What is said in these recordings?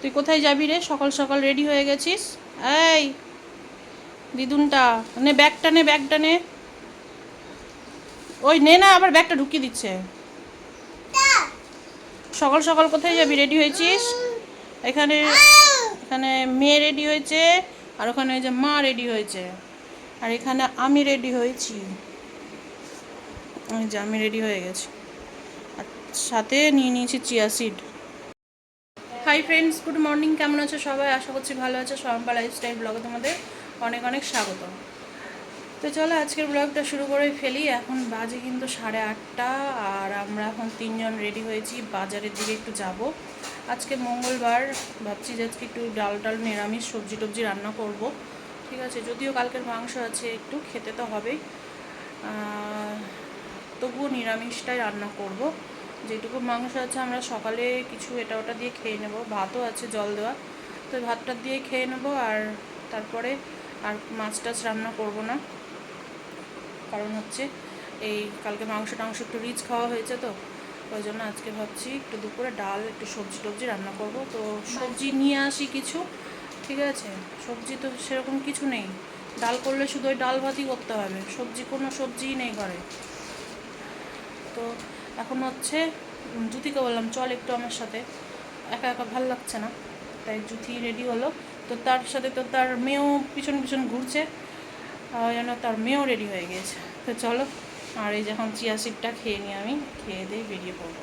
তুই কোথায় যাবি রে? সকাল সকাল রেডি হয়ে গেছিস? এই, দিদুনটা, নে ব্যাগটা নে ব্যাগটা নে। ওই, নে না, আবার ব্যাগটা ঢুকিয়ে দিচ্ছে। সকাল সকাল কোথায় যাবি? রেডি হয়েছিস? এখানে এখানে মেয়ে রেডি হয়েছে, আর ওখানে ওই যে মা রেডি হয়েছে। আর এখানে আমি রেডি হয়েছি। ওই যে আমি রেডি হয়ে গেছি। আর সাথে নিয়ে নিয়েছি chia seed hi friends good morning কেমন আছো সবাই? আশা করছি ভালো আছো। শরম্পা লাইফস্টাইল ব্লগে তোমাদের অনেক অনেক স্বাগত। তো চলো আজকের ব্লগটা শুরু করে ফেলি। এখন বাজে কিন্তু সাড়ে আটটা আর আমরা এখন তিনজন রেডি হয়েছি। বাজারের দিকে একটু যাব। আজকে মঙ্গলবার, ভাবছি যে আজকে একটু ডাল ডাল নিরামিষ সবজি টবজি রান্না করব। ঠিক আছে, যদিও কালকের মাংস আছে একটু, খেতে তো হবেই। তবুও নিরামিষটাই রান্না করব। যেটুকু মাংস আছে আমরা সকালে কিছু এটা ওটা দিয়ে খেয়ে নেব। ভাতও আছে জল দেওয়া। তো ভাতটা দিয়ে খেয়ে নেব আর তারপরে আর মাছ টাছ রান্না করব না। কারণ হচ্ছে এই কালকে মাংস টাংস একটু রিচ খাওয়া হয়েছে তো। ওই জন্য আজকে ভাবছি একটু দুপুরে ডাল, একটু সবজি টবজি রান্না করব। তো সবজি নিয়ে আসি কিছু, ঠিক আছে? সবজি তো সেরকম কিছু নেই। ডাল করলে শুধু ওই ডাল ভাতই করতে হবে। সবজি কোনো সবজিই নেই ঘরে। তো এখন হচ্ছে জুতিকে বললাম, চল একটু আমার সাথে। একা একা ভালো লাগছে না। তাই জুতি রেডি হলো। তো তার সাথে তো তার মেয়েও পিছন পিছন ঘুরছে। জন্য তার মেয়েও রেডি হয়ে গিয়েছে। তো চলো, আর এই যখন চিয়া সিডটা খেয়ে নিই আমি। খেয়ে দিয়ে বেরিয়ে পড়ব।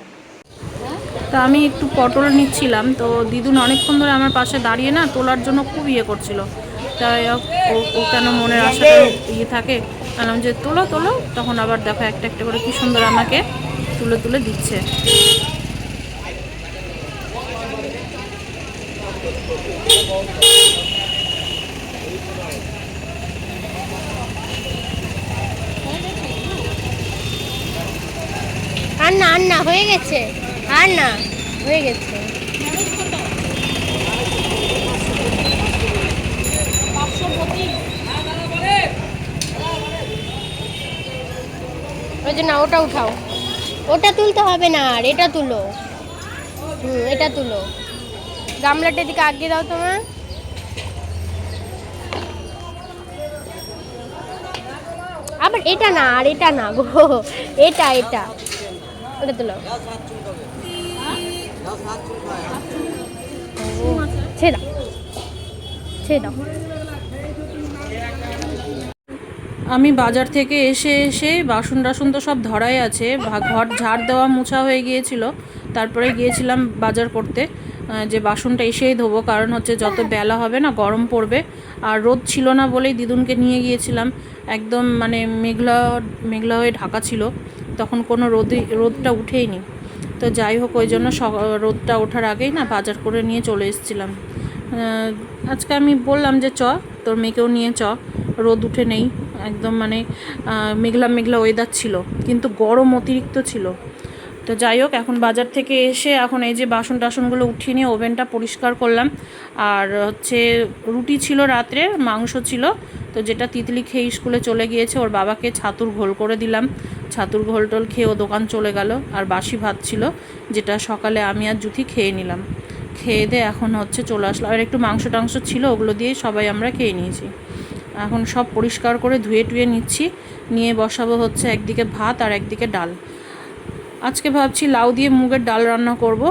তা আমি একটু পটল নিচ্ছিলাম। তো দিদুন অনেকক্ষণ ধরে আমার পাশে দাঁড়িয়ে না তোলার জন্য খুব ইয়ে করছিল। তাই ও কেন মনের আশাটা ইয়ে থাকে। বললাম যে তোলো তোলো। তখন আবার দেখো একটা একটা করে কি সুন্দর আমাকে তুলে তুলে দিচ্ছে। আর না আর না হয়ে গেছে। আর না হয়ে গেছে। ওই যে না, ওটা উঠাও। ওটা তুলতে হবে না, আর এটা তুলো। হুম, এটা তুলো। গামলাটা দিকে আগে দাও তোমার। আবার এটা না, আর এটা না গো, এটা এটা। ওটা তুলো। ছেড়ে ছেড়ে আমি বাজার থেকে এসে এসে বাসন টাসন তো সব ধরাই আছে ঘর ঝাড় দেওয়া মোছা হয়ে গিয়েছিল। তারপরে গিয়েছিলাম বাজার করতে যে বাসনটা এসেই ধোবো, কারণ হচ্ছে যত বেলা হবে না, গরম পড়বে। আর রোদ ছিল না বলেই দিদুনকে নিয়ে গিয়েছিলাম। একদম মানে মেঘলা মেঘলা হয়ে ঢাকা ছিল। তখন কোনো রোদই, রোদটা উঠেইনি। তো যাই হোক, ওই জন্য রোদটা ওঠার আগেই না বাজার করে নিয়ে চলে এসেছিলাম। আজকে আমি বললাম যে চ, তোর মেয়েকেও নিয়ে চ, রোদ উঠে নেই। একদম মানে মেঘলা মেঘলা ওয়েদার ছিল, কিন্তু গরম অতিরিক্ত ছিল। তো যাই হোক, এখন বাজার থেকে এসে এখন এই যে বাসন টাসনগুলো উঠিয়ে নিয়ে ওভেনটা পরিষ্কার করলাম। আর হচ্ছে রুটি ছিল রাত্রে, মাংস ছিল, তো যেটা তিতলি খেয়ে স্কুলে চলে গিয়েছে, ওর বাবাকে ছাতুর ঘোল করে দিলাম। ছাতুর ঘোল টোল খেয়ে ও দোকান চলে গেল, আর বাসি ভাত ছিল, যেটা সকালে আমি আর জুথি খেয়ে নিলাম। খেয়ে দিয়ে এখন হচ্ছে চলে আসলাম। আর একটু মাংস টাংস ছিল, ওগুলো দিয়ে সবাই আমরা খেয়ে নিয়েছি। এখন সব পরিষ্কার করে ধুয়ে টুয়ে নিচ্ছি। নিয়ে বসাবো হচ্ছে একদিকে ভাত আর একদিকে ডাল। আজকে ভাবছি লাউ দিয়ে মুগের ডাল রান্না করব।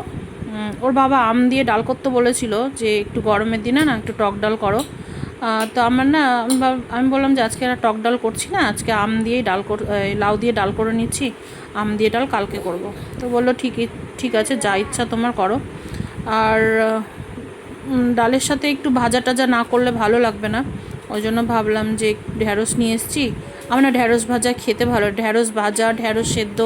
ওর বাবা আম দিয়ে ডাল করতে বলেছিল যে একটু গরমের দিনে না একটু টক ডাল করো। তো আমার না, আমি বললাম যে আজকে আর টক ডাল করছি না, আজকে আম দিয়েই ডাল কর লাউ দিয়ে ডাল করে নিচ্ছি, আম দিয়ে ডাল কালকে করব। তো বলল, ঠিকই, ঠিক আছে, যা ইচ্ছা তোমার করো। আর ডালের সাথে একটু ভাজা টাজা না করলে ভালো লাগবে না। ওই জন্য ভাবলাম যে ঢ্যাঁড়স নিয়ে এসেছি। আমার না ঢ্যাঁড়স ভাজা খেতে ভালো ঢ্যাঁড়স ভাজা, ঢ্যাঁড়স সেদ্ধ,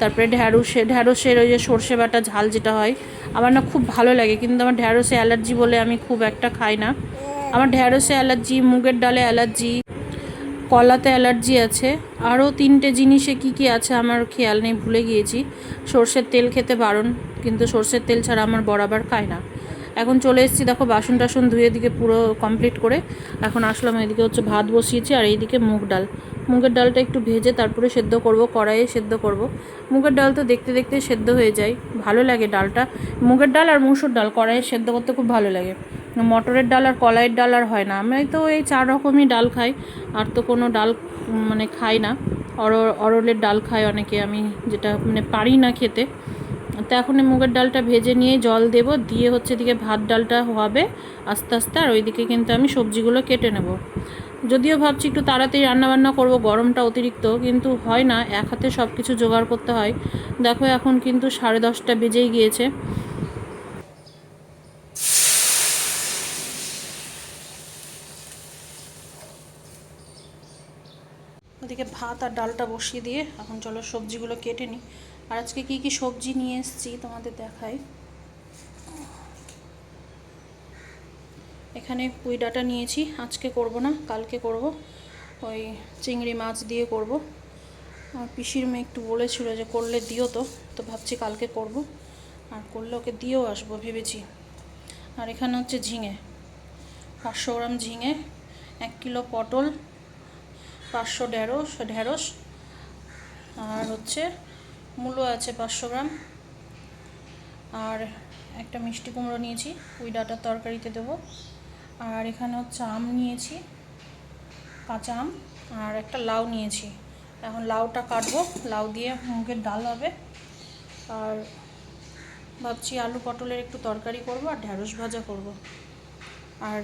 তারপরে ঢ্যাঁড়সে, ঢ্যাঁড়সের ওই যে সর্ষে বাটা ঝাল যেটা হয়, আমার না খুব ভালো লাগে। কিন্তু আমার ঢ্যাঁড়সে অ্যালার্জি বলে আমি খুব একটা খাই না। আমার ঢ্যাঁড়সে অ্যালার্জি, মুগের ডালে অ্যালার্জি, কলাতে অ্যালার্জি আছে। আরও তিনটে জিনিসে কি কি আছে আমার খেয়াল নেই, ভুলে গিয়েছি। সর্ষের তেল খেতে বারণ, কিন্তু সর্ষের তেল ছাড়া আমার বরাবর খায় না। এখন চলে এসেছি, দেখো বাসন টাসন ধুয়ে দিকে পুরো কমপ্লিট করে। এখন আসলাম এদিকে হচ্ছে ভাত বসিয়েছি আর এইদিকে মুগ ডাল। মুগের ডালটা একটু ভেজে তারপরে সেদ্ধ করব, কড়াইয়ে সেদ্ধ করব। মুগের ডাল তো দেখতে দেখতে সেদ্ধ হয়ে যায়, ভালো লাগে ডালটা। মুগের ডাল আর মুসুর ডাল কড়াইয়ে সেদ্ধ করতে খুব ভালো লাগে। মটরের ডাল আর কলাইয়ের ডাল আর হয় না। আমি তো এই চার রকমই ডাল খাই, আর তো কোনো ডাল মানে খাই না। অর, অরলের ডাল খাই অনেকে, আমি যেটা মানে পারি না খেতে। তো এখন মুগের ডালটা ভেজে নিয়ে জল দেব, দিয়ে হচ্ছে এদিকে ভাত ডালটা হবে আস্তে আস্তে, আর ওইদিকে কিন্তু আমি সবজিগুলো কেটে নেব। যদিও ভাবছি একটু তাড়াতাড়ি রান্নাবান্না করব, গরমটা অতিরিক্ত, কিন্তু হয় না, এক হাতে সব কিছু জোগাড় করতে হয়। দেখো এখন কিন্তু সাড়ে দশটা বেজেই গিয়েছে। ওদিকে ভাত আর ডালটা বসিয়ে দিয়ে এখন চলো সবজিগুলো কেটে নিই। আর আজকে কি কি সবজি নিয়ে এসেছি তোমাদের দেখাই। এখানে পুঁই ডাঁটা নিয়েছি, আজকে করব না, কালকে করব। ওই চিংড়ি মাছ দিয়ে করব। আর পিসির মেয়ে একটু বলেছিল যে করলে দিও তো তো ভাবছি কালকে করব। আর করলে ওকে দিয়েও আসব ভেবেছি। আর এখানে হচ্ছে ঝিঙে, পাঁচশো গ্রাম ঝিঙে, এক কিলো পটল পাঁচশো ঢেঁড়স ঢেঁড়স আর হচ্ছে মূলো আছে পাঁচশো গ্রাম। আর একটা মিষ্টি কুমড়ো নিয়েছি ওই ডাটার তরকারিতে দেবো। আর এখানে হচ্ছে আম নিয়েছি, কাঁচা আম। আর একটা লাউ নিয়েছি। এখন লাউটা কাটবো, লাউ দিয়ে মুগের ডাল হবে। আর ভাবছি আলু পটলের একটু তরকারি করব আর ঢ্যাঁড়স ভাজা করব। আর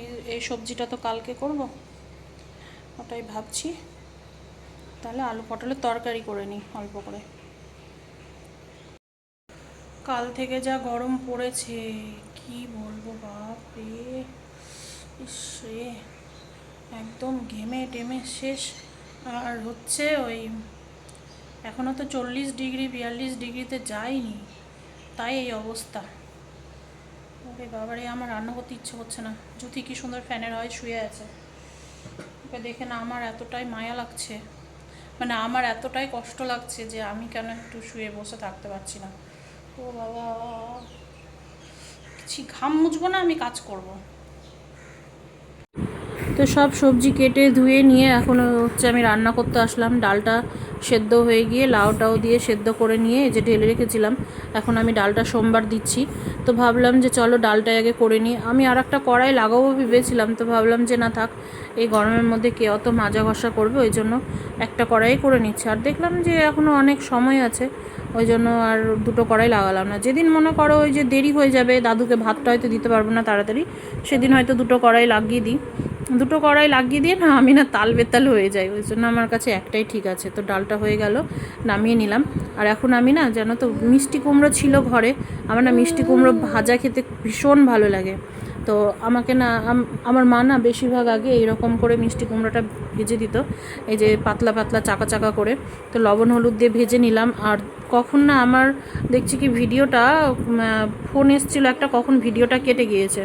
এই এই সবজিটা তো কালকে করব। ওটাই ভাবছি। তাহলে আলু পটলের তরকারি করে নিই অল্প করে। কাল থেকে যা গরম পড়েছে, কি বলব বাপ রে রে, একদম ঘেমে টেমে শেষ। আর হচ্ছে ওই এখনও তো চল্লিশ ডিগ্রি, বিয়াল্লিশ ডিগ্রিতে যায়নি তাই এই অবস্থা। ওরে বাবারে, আমার রান্না করতে ইচ্ছে করছে না। জ্যোতি কি সুন্দর ফ্যানের হয়, শুয়ে আছে। ওকে দেখে না আমার এতটাই মায়া লাগছে। মানে আমার এতটাই কষ্ট লাগছে যে আমি কেন একটু শুয়ে বসে থাকতে পারছি না। ও বাবা ঘাম মুছবো না আমি, কাজ করব। তো সব সবজি কেটে ধুয়ে নিয়ে এখন হচ্ছে আমি রান্না করতে আসলাম। ডালটা সেদ্ধ হয়ে গিয়ে লাউটাও দিয়ে সেদ্ধ করে নিয়ে যে ঢেলে রেখেছিলাম, এখন আমি ডালটা সোমবার দিচ্ছি। তো ভাবলাম যে চলো ডালটা আগে করে নিই। আমি আর একটা কড়াই লাগাবো ভেবেছিলাম, তো ভাবলাম যে না থাক, এই গরমের মধ্যে কে অত মাজা ঘষা করবে, ওই জন্য একটা কড়াই করে নিচ্ছে। আর দেখলাম যে এখনও অনেক সময় আছে, ওই জন্য আর দুটো কড়াই লাগালাম না। যেদিন মনে করো ওই যে দেরি হয়ে যাবে, দাদুকে ভাতটা হয়তো দিতে পারব না তাড়াতাড়ি, সেদিন হয়তো দুটো কড়াই লাগিয়ে দিই। দুটো কড়াই লাগিয়ে দিয়ে না আমি না তাল বেতাল হয়ে যাই, ওই জন্য আমার কাছে একটাই ঠিক আছে। তো ডালটা হয়ে গেল, নামিয়ে নিলাম। আর এখন আমি না, জানো তো, মিষ্টি কুমড়ো ছিল ঘরে, আমার না মিষ্টি কুমড়ো ভাজা খেতে ভীষণ ভালো লাগে। তো আমাকে না আমার মা না বেশিরভাগ আগে এইরকম করে মিষ্টি কুমড়োটা ভেজে দিত, এই যে পাতলা পাতলা চাকা চাকা করে। তো লবণ হলুদ দিয়ে ভেজে নিলাম, আর কখন না আমার দেখছি কি ভিডিওটা ফোন এসেছিল একটা, কখন ভিডিওটা কেটে গিয়েছে।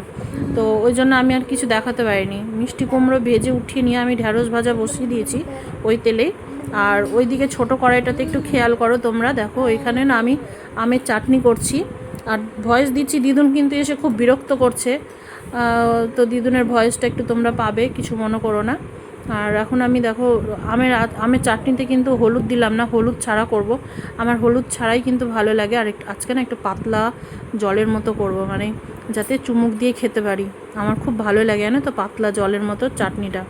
তো ওই জন্য আমি আর কিছু দেখাতে পারিনি। মিষ্টি কুমড়ো ভেজে উঠিয়ে নিয়ে আমি ঢ্যাঁড়স ভাজা বসিয়ে দিয়েছি ওই তেলেই আর ওইদিকে ছোটো কড়াইটাতে একটু খেয়াল করো তোমরা। দেখো, ওইখানে না আমি আমের চাটনি করছি। আর ভয়েস দিচ্ছি দিদুন কিন্তু এসে খুব বিরক্ত করছে। তো দিদুনের ভয়েসটা একটু তোমরা পাবে, কিছু মনে করো না। আর এখন আমি দেখো, আমের আমের চাটনিতে কিন্তু হলুদ দিলাম না, হলুদ ছাড়া করব। আমার হলুদ ছাড়াই কিন্তু ভালো লাগে। আর আজকে না একটু পাতলা জলের মতো করব মানে যাতে চুমুক দিয়ে খেতে পারি। আমার খুব ভালো লাগে, জানো তো, পাতলা জলের মতো চাটনিটা।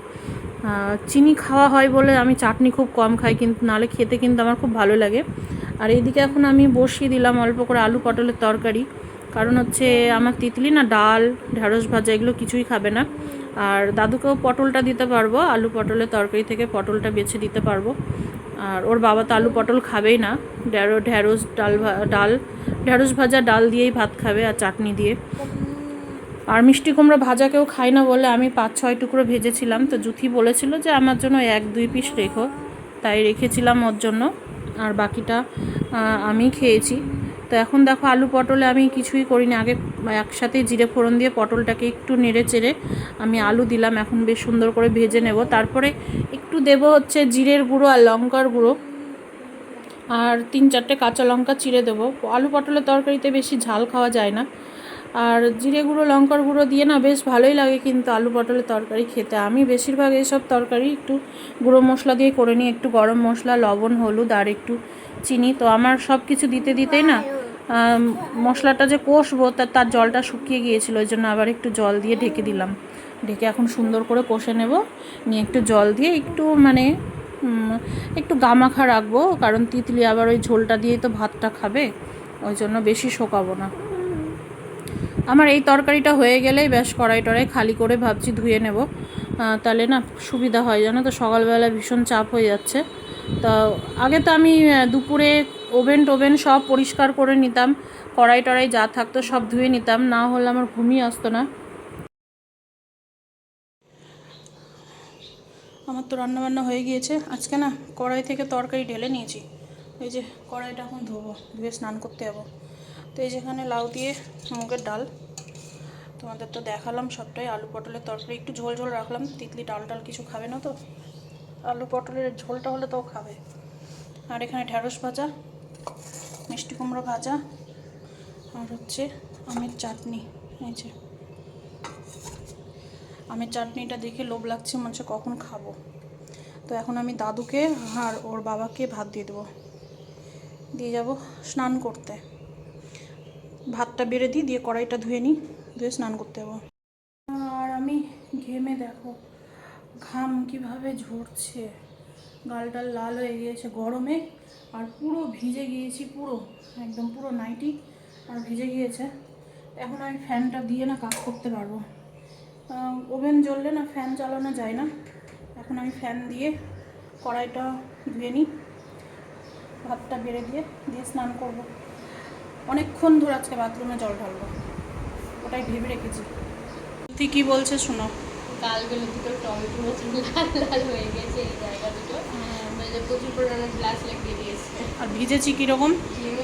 চিনি খাওয়া হয় বলে আমি চাটনি খুব কম খাই, কিন্তু নালে খেতে কিন্তু আমার খুব ভালো লাগে। আর এইদিকে এখন আমি বসিয়ে দিলাম অল্প করে আলু পটলের তরকারি। কারণ হচ্ছে আমার তিতলি না ডাল ঢ্যাঁড়স ভাজা এগুলো কিছুই খাবে না। আর দাদুকেও পটলটা দিতে পারব, আলু পটলের তরকারি থেকে পটলটা বেছে দিতে পারব। আর ওর বাবা তো আলু পটল খাবেই না ঢ্যাঁড়ো ঢ্যাঁড়স, ডাল ডাল, ঢ্যাঁড়স ভাজা, ডাল দিয়েই ভাত খাবে আর চাটনি দিয়ে। আর মিষ্টি কুমড়ো ভাজা কেউ খায় না বলে আমি পাঁচ, ছয় টুকরো ভেজেছিলাম, তো জুথি বলেছিল যে আমার জন্য এক, দুই পিস রেখো, তাই রেখেছিলাম ওর জন্য। আর বাকিটা আমি খেয়েছি। তো এখন দেখো আলু পটলে আমি কিছুই করিনি। আগে একসাথে জিরে ফোড়ন দিয়ে পটলটাকে একটু নেড়ে চেড়ে আমি আলু দিলাম। এখন বেশ সুন্দর করে ভেজে নেব। তারপরে একটু দেব হচ্ছে জিরের গুঁড়ো আর লঙ্কার গুঁড়ো। আর তিন চারটে কাঁচা লঙ্কা চিড়ে দেবো। আলু পটলের তরকারিতে বেশি ঝাল খাওয়া যায় না। আর জিরে গুঁড়ো, লঙ্কার গুঁড়ো দিয়ে না বেশ ভালোই লাগে কিন্তু আলু পটলের তরকারি খেতে। আমি বেশিরভাগ এইসব তরকারি একটু গুঁড়ো মশলা দিয়ে করে নিই, একটু গরম মশলা, লবণ, হলুদ আর একটু চিনি। তো আমার সব কিছু দিতে দিতেই না মশলাটা যে কষবো তার তার জলটা শুকিয়ে গিয়েছিল, ওই জন্য আবার একটু জল দিয়ে ঢেকে দিলাম। ঢেকে এখন সুন্দর করে কষে নেব, নিয়ে একটু জল দিয়ে একটু মানে একটু গামাখা রাখব, কারণ তিতলি আবার ওই ঝোলটা দিয়েই তো ভাতটা খাবে, ওই জন্য বেশি শোকাবো না। আমার এই তরকারিটা হয়ে গেলেই বেশ কড়াই টড়াই খালি করে ভাবছি ধুয়ে নেব। তাহলে না সুবিধা হয়, জানো তো? সকালবেলা ভীষণ চাপ হয়ে যাচ্ছে। তা আগে তো আমি দুপুরে ওভেন টোভেন সব পরিষ্কার করে নিতাম, কড়াই টড়াই যা থাকতো সব ধুয়ে নিতাম, না হলে আমার ঘুমিয়ে আসতো না। আমার তো রান্নাবান্না হয়ে গিয়েছে। আজকে না কড়াই থেকে তরকারি ঢেলে নিয়েছি। এই যে কড়াইটা এখন ধোবো, ধুয়ে স্নান করতে যাব। তো এই যেখানে লাউ দিয়ে মুগের ডাল। তোমাদের তো দেখালাম সবটাই। আলু পটলের তরকারি, একটু ঝোল ঝোল রাখলাম। তিতলি ডাল টাল কিছু খাবে না তো। আলু পটলের ঝোলটা হলে তো খাবে। আর এখানে ঢ্যাঁড়স ভাজা, মিষ্টি কুমড়ো ভাজা, আর হচ্ছে আমের চাটনি। এই যে। আমের চাটনিটা দেখে লোভ লাগছে, মনে হচ্ছে কখন খাব। তো এখন আমি দাদুকে আর ওর বাবাকে ভাত দিয়ে দেবো। দিয়ে যাব স্নান করতে। ভাতটা বেড়ে দিই, দিয়ে কড়াইটা ধুয়ে নিই, ধুয়ে স্নান করতে যাব। আর আমি ঘেমে দেখো, ঘাম কীভাবে ঝরছে। গালটাল লাল হয়ে গিয়েছে গরমে, আর পুরো ভিজে গিয়েছি পুরো, একদম পুরো নাইটি আর ভিজে গিয়েছে। এখন আমি ফ্যানটা দিয়ে না কাজ করতে পারব। ওভেন জ্বললে না ফ্যান চালানো যায় না। এখন আমি ফ্যান দিয়ে কড়াইটা ধুয়ে নিই, ভাতটা বেড়ে দিয়ে দিয়ে স্নান করব। অনেকক্ষণ ধরে আজকে বাথরুমে জল ঢালবো। ওটাই ভেবে রেখেছি। তুই কি বলছে শোনো? গালগুলো দুটো টমেটো লাল লাল হয়ে গেছে এই জায়গা দুটো। মানে প্রচুর পরিমাণে গ্লাস লাগিয়ে দিয়েছে। আর ভিজেছি কীরকম?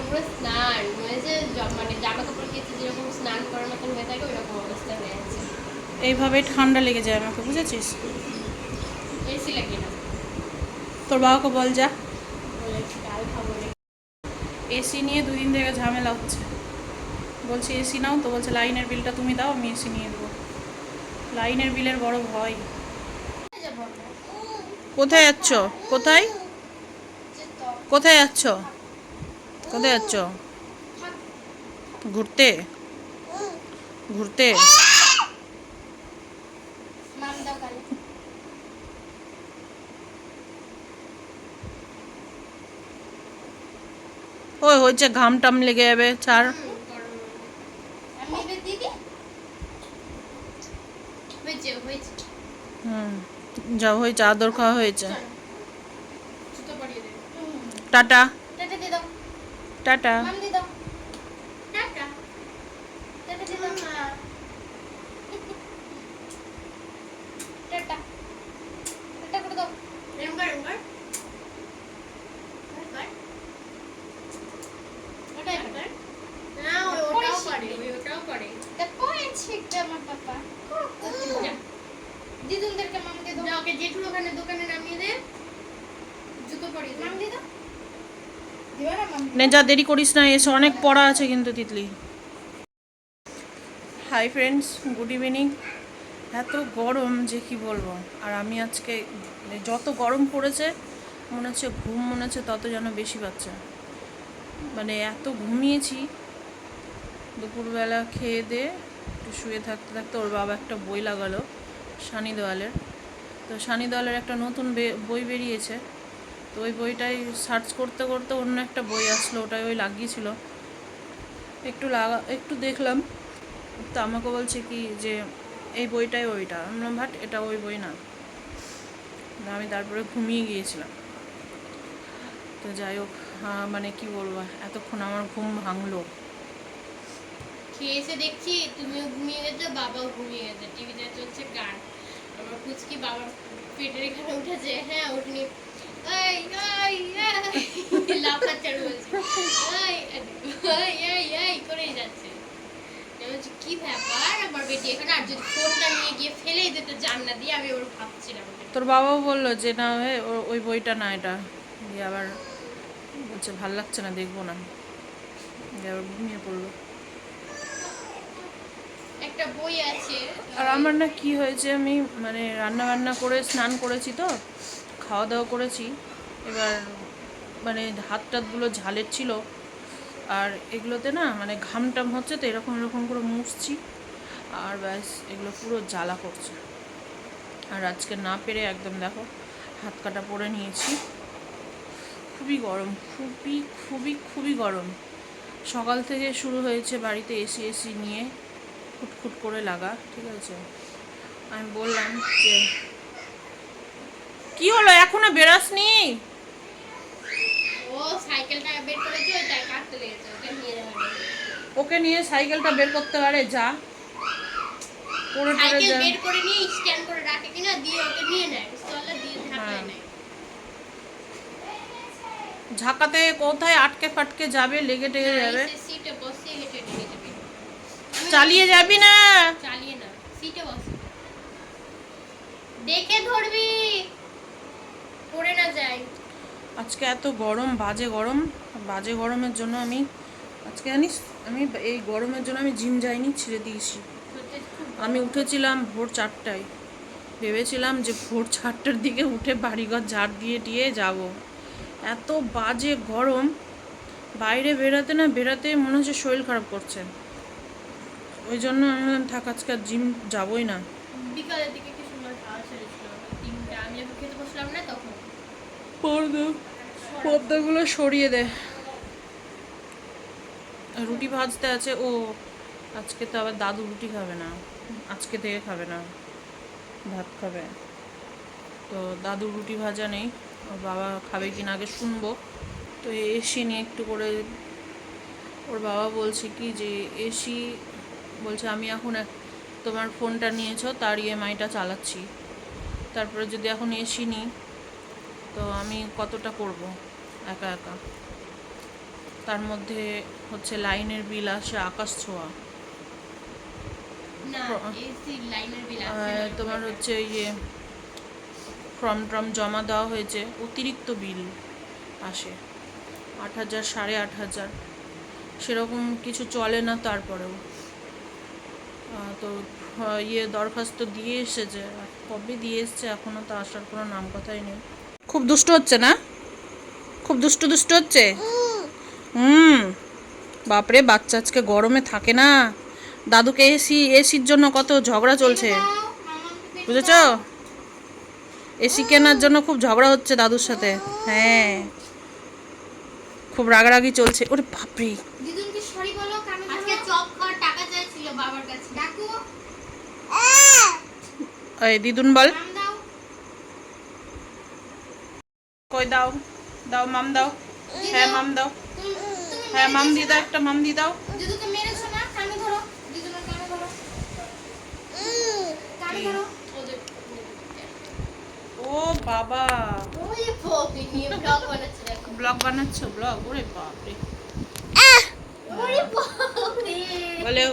পুরো স্নান। হয়েছে মানে জামা কাপড় যেরকম স্নান করার মতন হয়ে থাকে ওইরকম অবস্থা হয়ে আছে। এইভাবে ঠান্ডা লেগে যায় আমাকে বুঝেছিস? এসি লাগিয়ে না তোর বাবাকে বল যা। বলে ডাল খাব। এসি নিয়ে দুই দিন থেকে ঝামেলা হচ্ছে। বলছি, এসি নাও তো। বলছে, লাইনের বিলটা তুমি দাও, আমি এসি নিয়ে দেবো লাইনের বিলের বড় ভয়। কোথায় যাচ্ছ? কোথায়? কোথায় যাচ্ছ? কোথায় যাচ্ছ? ঘুরতে? ঘুরতে মাম দাও কালে ওই হয়েছে ঘাম টাম লেগে যাবে ছাড়। হুম যা হয়েছে আদর খাওয়া হয়েছে। টাটা। টাটা টাটা দিয়ে দাও মা টাটা টাটা করে দাও এরম কর এরম কর এরম কর। ওটা এরম কর। না, ও- ওটাও করে, ওই ওটাও করে। তা করেছে একটা আমার পাপা। যা। দিদুনদেরকে মাম দিয়ে দাও। যা, ওকে জেঠুর ওখানে দোকানে নামিয়ে দে। জুতো পরিয়ে দে। মাম দিয়ে দাও। দিবা না মাম? নে যা দেরি করিস না, এসে, অনেক পড়া আছে কিন্তু Titli. Hi friends good evening এত গরম যে কি বলব? আর আমি আজকে মানে যত গরম পড়েছে, মনে হচ্ছে ঘুম, মনে হচ্ছে তত যেন বেশি পাচ্ছে। মানে এত ঘুমিয়েছি, দুপুরবেলা খেয়ে দিয়ে একটু শুয়ে থাকতে থাকতে ওর বাবা একটা বই লাগালো, সানি দেওয়ালের। তো সানি দেওয়ালের একটা নতুন বই বেরিয়েছে। তো ওই বইটাই সার্চ করতে করতে অন্য একটা বই আসলো, ওটাই ওই লাগিয়েছিল। একটু লাগা, একটু দেখলাম। তো আমাকে বলছে কি যে, এই বইটাই ওইটা। আমি বললাম, ভাট, এটা ওই বই না। আমি তারপরে ঘুমিয়ে গিয়েছিলাম। তো যাই হোক মানে কি বলব, এতক্ষণ আমার ঘুম ভাঙলো। খেয়ে এসে দেখছি, তুমিও ঘুমিয়ে গেছো, বাবাও ঘুমিয়ে গেছে। টিভিতে চলছে গান। আমার পুচকি বাবার পেটের এখানে উঠেছে। হ্যাঁ উঠনি। এই এই এই লাফাচ্ছে আর বলছে এই এই এই এই করেই যাচ্ছে। আমি বলছি, কি ব্যাপার? আমার বেটি এখানে আর যদি ফোনটা নিয়ে গিয়ে ফেলেই দিতে জানলা দিয়ে আমি ওর ভাবছিলাম তোর বাবাও বলল যে না ওই বইটা না এটা। দিয়ে আবার বলছে ভালো লাগছে না দেখব না। দিয়ে আবার ঘুমিয়ে পড়ল। বই আছে। আর আমার না কি হয়েছে আমি মানে রান্না বান্না করে স্নান করেছি তো। খাওয়া দাওয়া করেছি। এবার মানে হাত টাতগুলো ঝালের ছিল। আর এগুলোতে না মানে ঘাম টাম হচ্ছে তো এরকম এরকম করে মুছছি। আর ব্যাস, এগুলো পুরো জ্বালা করছে। আর আজকে না পেরে একদম দেখো হাত কাটা পরে নিয়েছি। খুবই গরম, খুবই খুবই খুবই গরম। সকাল থেকে শুরু হয়েছে বাড়িতে এসি এসি নিয়ে খুটখুট করে লাগা, ঠিক আছে? আমি বললাম যে কি হলো? এখনও বেরাসনি? ও সাইকেলটা বের করেছে কাটতে লেগেছে নিয়ে ওকে নিয়ে সাইকেলটা বের করতে পারে যা। পড়ে পড়ে সাইকেল যা। বের করে নিয়ে স্ট্যান্ড করে রাখে কিনা দিয়ে ওকে নিয়ে নেয় স্টলে দিয়ে হ্যাঁ। নেয়। ঝাঁকাতে কোথায় আটকে ফাটকে যাবে লেগে টেগে যাবে? সিটে বসে হেঁটে নিয়ে যাবে। চালিয়ে যাবি না? চালিয়ে না সিটে বসে দেখে ধরবি। পড়ে না যায়। আজকে এত গরম বাজে গরম। বাজে গরমের জন্য আমি আজকে জানিস আমি এই গরমের জন্য আমি জিম যাইনি ছেড়ে দিয়েছি। আমি উঠেছিলাম ভোর চারটায়। ভেবেছিলাম যে ভোর চারটার দিকে উঠে বাড়িঘর ঝাড় দিয়ে দিয়ে যাব। এত বাজে গরম। বাইরে বেরাতে না বেরাতে মনে হচ্ছে শরীর খারাপ করছে। ওই জন্য আমি থাক আজকে জিম যাবই না। বিকালের দিকে কি সুন্দর হাওয়া ছেড়েছিল তিনটা আমি যখন খেতে বসলাম না তখন পর্দা পর্দাগুলো সরিয়ে দে। রুটি ভাজতে আছে, ও আজকে তো আবার দাদু রুটি খাবে না, আজকে থেকে খাবে না, ভাত খাবে। তো দাদু রুটি ভাজা নেই, ওর বাবা খাবে কি না আগে শুনব। তো এসি নিয়ে একটু করে ওর বাবা বলছে কি যে এসি বলছে, আমি এখন তোমার ফোনটা নিয়েছো, তার ইএমআইটা চালাচ্ছি। তারপরে যদি এখন এসি নিই তো আমি কতটা করব? একা একা। তার মধ্যে হচ্ছে লাইনের বিল আসে আকাশ ছোঁয়া। তোমার হচ্ছে ইয়ে ফর্ম টর্ম জমা দেওয়া হয়েছে অতিরিক্ত বিল আসে। আট হাজার সাড়ে আট হাজার। সেরকম কিছু চলে না তারপরেও। তো ইয়ে দরখাস্ত দিয়ে এসেছে। কবে দিয়ে এসছে এখনও তো আসার কোনো নাম কথাই নেই। খুব দুষ্ট হচ্ছে না? খুব দুষ্ট দুষ্ট হচ্ছে? হুম। বাপরে বাচ্চা আজকে গরমে থাকে না। দাদুকে এসি এসির জন্য কত ঝগড়া চলছে? বুঝেছ? এসি কেনার জন্য খুব ঝগড়া হচ্ছে দাদুর সাথে। হ্যাঁ। খুব রাগারাগি চলছে। ওরে বাপরে। দিদুনকে সরি বলো কানে আজকে চপ খাওয়ার টাকা চাইছিল বাবার কাছে ডাকু এই দিদুন বল নাম দাও কই দাও দাও মাম দাও। হ্যাঁ মাম দাও। হ্যাঁ মাম দিয়ে দাও একটা মাম দিয়ে দাও। ও বাবা। ব্লগ বানাচ্ছে ব্লগ ওরে বাপরে। বলে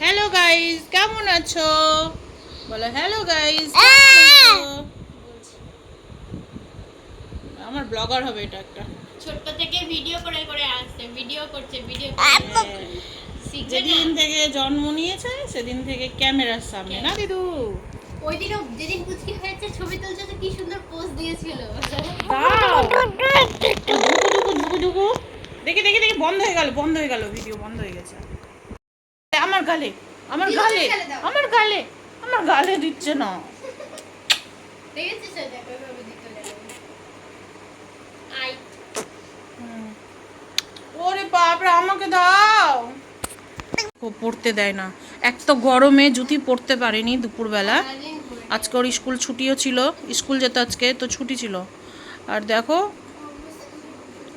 হ্যালো গাইস কেমন আছো? বলে হ্যালো গাইস আমার ব্লগার হবে এটা একটা। ছোট্ট থেকে ভিডিও করে করে আসছে ভিডিও করছে ভিডিও যেদিন থেকে জন্ম নিয়েছে সেদিন থেকে ক্যামেরার সামনে। না দিদু? ওই দিনও যেদিন পুচকি হয়েছে ছবি তুলছে তো কি সুন্দর পোজ দিয়েছিল। দেখি দেখি দেখি বন্ধ হয়ে গেল বন্ধ হয়ে গেল ভিডিও বন্ধ হয়ে গেছে। আমার গালে আমার গালে গালে আমার গালে আমার গালে দিচ্ছে না। দেখেছিস তো দেখো এভাবে দিতে লাগে আই হুম। ওরে বাপরে আমাকে দাও। ও পড়তে দেয় না। এক তো গরমে জুতি পড়তে পারেনি দুপুরবেলা। আজকে ওর স্কুল ছুটিও ছিল। স্কুল যেত আজকে তো ছুটি ছিল। আর দেখো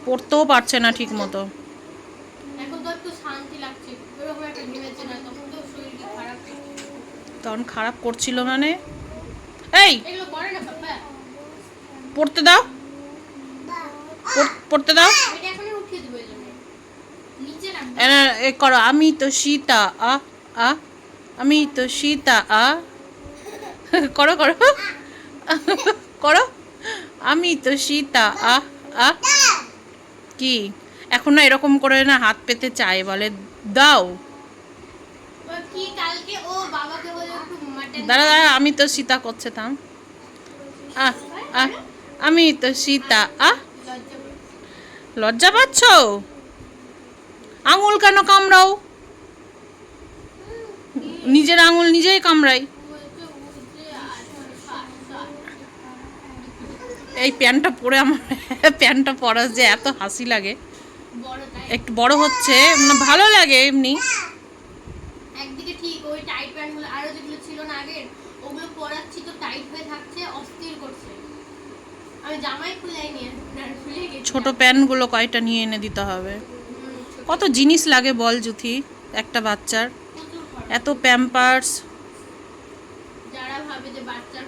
পড়তেও পারছে না ঠিক মতো তখন খারাপ করছিল মানে? এই! পড়তে দাও। পড়তে দাও এটা এখনই উঠিয়ে দেবো এই জন্য নিচে না এনা- এ করো। আমি তো সীতা, আ আ, আমি তো সীতা, আ। করো করো। করো। আমি তো সীতা, আ আ। কি? এখন না এরকম করে না হাত পেতে চায়, বলে দাও। দাঁড়া দাঁড়া, আমি তো সীতা করছে, থাম। আহ আহ আমি তো সীতা আহ। লজ্জা পাচ্ছ? আঙুল কেন কামড়াও? নিজের আঙুল নিজেই কামড়াই। এই প্যান্টটা পরে আমার প্যান্টটা পরার যে এত হাসি লাগে। একটু বড় হচ্ছে না ভালো লাগে এমনি। একদিকে ঠিক ওই টাইট প্যান্টগুলো আরও যেগুলো ছিল না আগের ওগুলো পরাচ্ছি তো টাইট হয়ে থাকছে অস্থির করছে। আমি জামাই খুলাই নিয়ে না খুলে গেছি। ছোট প্যান্টগুলো কয়টা নিয়ে এনে দিতে হবে। কত জিনিস লাগে বল জুথি, একটা বাচ্চার? এত প্যাম্পার্স। যারা ভাবে যে বাচ্চার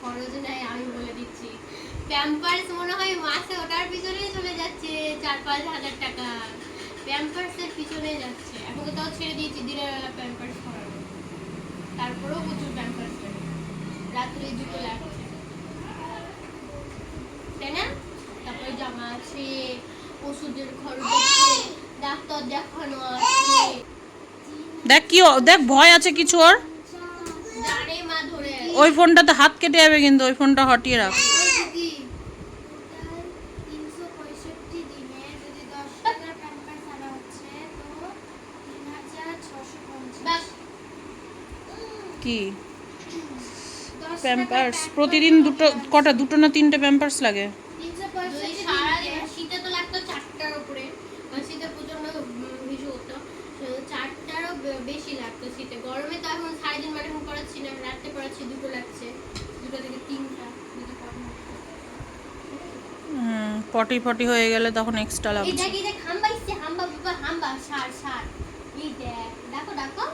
খরচ আমি বলে দিচ্ছি। প্যাম্পার্স মনে হয় মাসে পিছনেই চলে যাচ্ছে, চার পাঁচ হাজার টাকা। প্যাম্পার্সের পিছনে যাচ্ছে। এখন তো তাও ছেড়ে দিনের বেলা প্যাম্পার্স তারপরেও প্রচুর প্যাম্পার্স রাত্রে দুটো লাগছে। না? জামা আছে, ওষুধের খরচ ডাক্তার দেখানো আছে। দেখ কি দেখ ভয় আছে কিছু ওর। ওই ফোনটাতে হাত কেটে যাবে কিন্তু ওই ফোনটা হটিয়ে রাখ। কি? প্যাম্পার্স প্রতিদিন দুটো কটা? দুটো না তিনটে প্যাম্পার্স লাগে তিনশো যদি পঁয়ষট্টি সারা দিনে শীতে তো লাগতো চারটার উপরে আর শীতে প্রচণ্ড হিসু হতো তো চারটারও বে- বেশি লাগতো শীতে গরমে তো এখন সারাদিন মানে এখন পড়াচ্ছি না রাত্রে পড়াচ্ছি দুটো লাগছে দুটো থেকে তিনটা যদি পড়ানো হয়। হুম পটি ফটি হয়ে গেলে তখন এক্সট্রা এই লাগছে দেখ এই দেখ হাম্বা ইসছে হাম্বা বাবা হাম্বা সার সার। এই দেখ ডাকো ডাকো।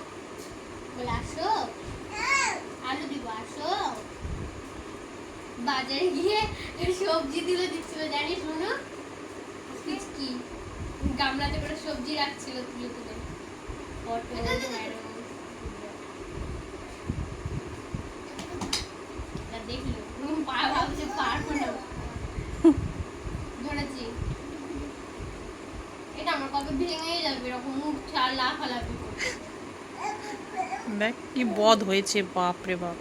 বলে আসো। আলু দিব আসো। বাজারে গিয়ে সবজি দিলে দিচ্ছিল জানিস শুনো কি? গামলাতে করে সবজি রাখছিল তুলে তুলে। পটল ঢ্যাঁড়স। তা দেখল হুম, পা ভাবছে পারব না ধরেছি এটা আমার কবে ভেঙে যাবে এরকম মুখ চার লাফালাফি করছে দেখ কি বদ হয়েছে বাপ রে বাপ।